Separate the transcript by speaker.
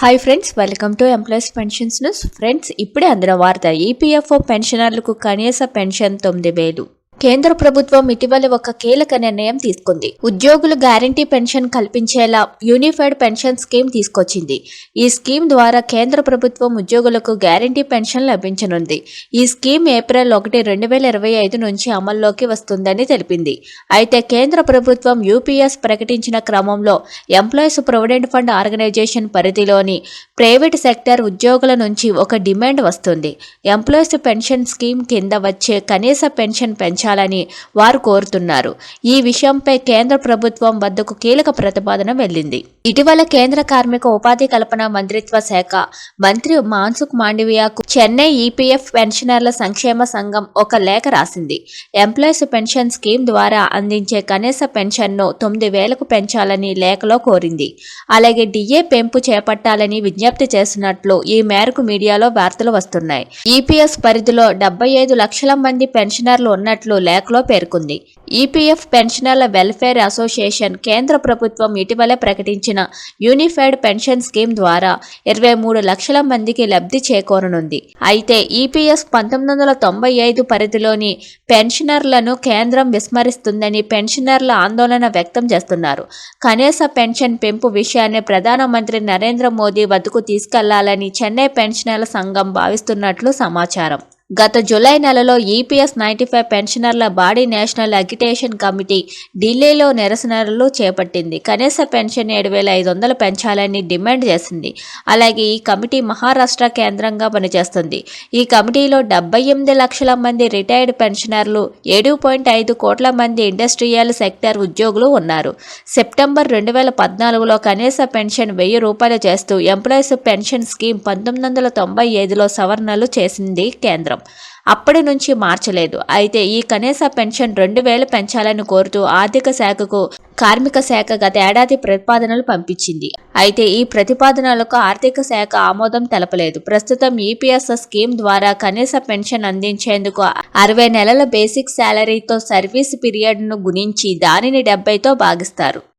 Speaker 1: Hi friends welcome to employees pensions news friends ఇప్పుడే అందిన వార్త ఈపీఎఫ్ఓ పెన్షనర్లకు కనీస పెన్షన్ తొమ్మిది వేలు. కేంద్ర ప్రభుత్వం ఇటీవల ఒక కీలక నిర్ణయం తీసుకుంది. ఉద్యోగులు గ్యారంటీ పెన్షన్ కల్పించేలా యూనిఫైడ్ పెన్షన్ స్కీమ్ తీసుకొచ్చింది. ఈ స్కీమ్ ద్వారా కేంద్ర ప్రభుత్వం ఉద్యోగులకు గ్యారంటీ పెన్షన్ లభించనుంది. ఈ స్కీమ్ ఏప్రిల్ ఒకటి రెండు వేల ఇరవై ఐదు నుంచి అమల్లోకి వస్తుందని తెలిపింది. అయితే కేంద్ర ప్రభుత్వం యూపీఎస్ ప్రకటించిన క్రమంలో ఎంప్లాయీస్ ప్రొవిడెంట్ ఫండ్ ఆర్గనైజేషన్ పరిధిలోని ప్రైవేట్ సెక్టర్ ఉద్యోగుల నుంచి ఒక డిమాండ్ వస్తుంది. ఎంప్లాయీస్ పెన్షన్ స్కీమ్ కింద వచ్చే కనీస పెన్షన్ పెంచాలని వారు కోరుతున్నారు. ఈ విషయంపై కేంద్ర ప్రభుత్వం వద్దకు కీలక ప్రతిపాదన వెళ్ళింది ఇటీవల కేంద్ర కార్మిక ఉపాధి కల్పన మంత్రిత్వ శాఖ మంత్రి మాన్సుఖ్ మాండవియాకు చెన్నై ఈపీఎఫ్ పెన్షనర్ల సంక్షేమ సంఘం ఒక లేఖ రాసింది. ఎంప్లాయీస్ పెన్షన్ స్కీమ్ ద్వారా అందించే కనీస పెన్షన్ను తొమ్మిది వేలకు పెంచాలని లేఖలో కోరింది. అలాగే డిఏ పెంపు చేపట్టాలని విజ్ఞప్తి చేసినట్లు ఈ మేరకు మీడియాలో వార్తలు వస్తున్నాయి. ఈపీఎస్ పరిధిలో డెబ్బై ఐదు లక్షల మంది పెన్షనర్లు ఉన్నట్లు లేఖలో పేర్కొంది. ఈపీఎఫ్ పెన్షనర్ల వెల్ఫేర్ అసోసియేషన్ కేంద్ర ప్రభుత్వం ఇటీవలే ప్రకటించిన యూనిఫైడ్ పెన్షన్ స్కీమ్ ద్వారా ఇరవై మూడు లక్షల మందికి లబ్ధి చేకూరనుంది. అయితే ఈపీఎఫ్ పంతొమ్మిది వందల తొంభై ఐదు పరిధిలోని పెన్షనర్లను కేంద్రం విస్మరిస్తుందని పెన్షనర్ల ఆందోళన వ్యక్తం చేస్తున్నారు. కనీస పెన్షన్ పెంపు విషయాన్ని ప్రధానమంత్రి నరేంద్ర మోదీ వద్దకు తీసుకెళ్ళాలని చెన్నై పెన్షనర్ల సంఘం భావిస్తున్నట్లు సమాచారం. గత జులై నెలలో ఈపీఎస్ నైంటీ ఫైవ్ పెన్షనర్ల బాడీ నేషనల్ అగిటేషన్ కమిటీ ఢిల్లీలో నిరసనలు చేపట్టింది. కనీస పెన్షన్ ఏడు వేల ఐదు వందలు పెంచాలని డిమాండ్ చేసింది. అలాగే ఈ కమిటీ మహారాష్ట్ర కేంద్రంగా పనిచేస్తుంది. ఈ కమిటీలో డెబ్బై ఎనిమిది లక్షల మంది రిటైర్డ్ పెన్షనర్లు ఏడు పాయింట్ ఐదు కోట్ల మంది ఇండస్ట్రియల్ సెక్టర్ ఉద్యోగులు ఉన్నారు. సెప్టెంబర్ రెండు వేల పద్నాలుగులో కనీస పెన్షన్ వెయ్యి రూపాయలు చేస్తూ ఎంప్లాయీస్ పెన్షన్ స్కీమ్ పంతొమ్మిది వందల తొంభై ఐదులో సవరణలు చేసింది కేంద్రం. అప్పటి నుంచి మార్చలేదు. అయితే ఈ కనీస పెన్షన్ రెండు వేలు పెంచాలని కోరుతూ ఆర్థిక శాఖకు కార్మిక శాఖ గత ఏడాది ప్రతిపాదనలు పంపించింది. అయితే ఈ ప్రతిపాదనలకు ఆర్థిక శాఖ ఆమోదం తెలపలేదు. ప్రస్తుతం ఈపీఎస్ స్కీమ్ ద్వారా కనీస పెన్షన్ అందించేందుకు అరవై నెలల బేసిక్ శాలరీతో సర్వీస్ పీరియడ్ను గుణించి దానిని డెబ్బైతో భాగిస్తారు.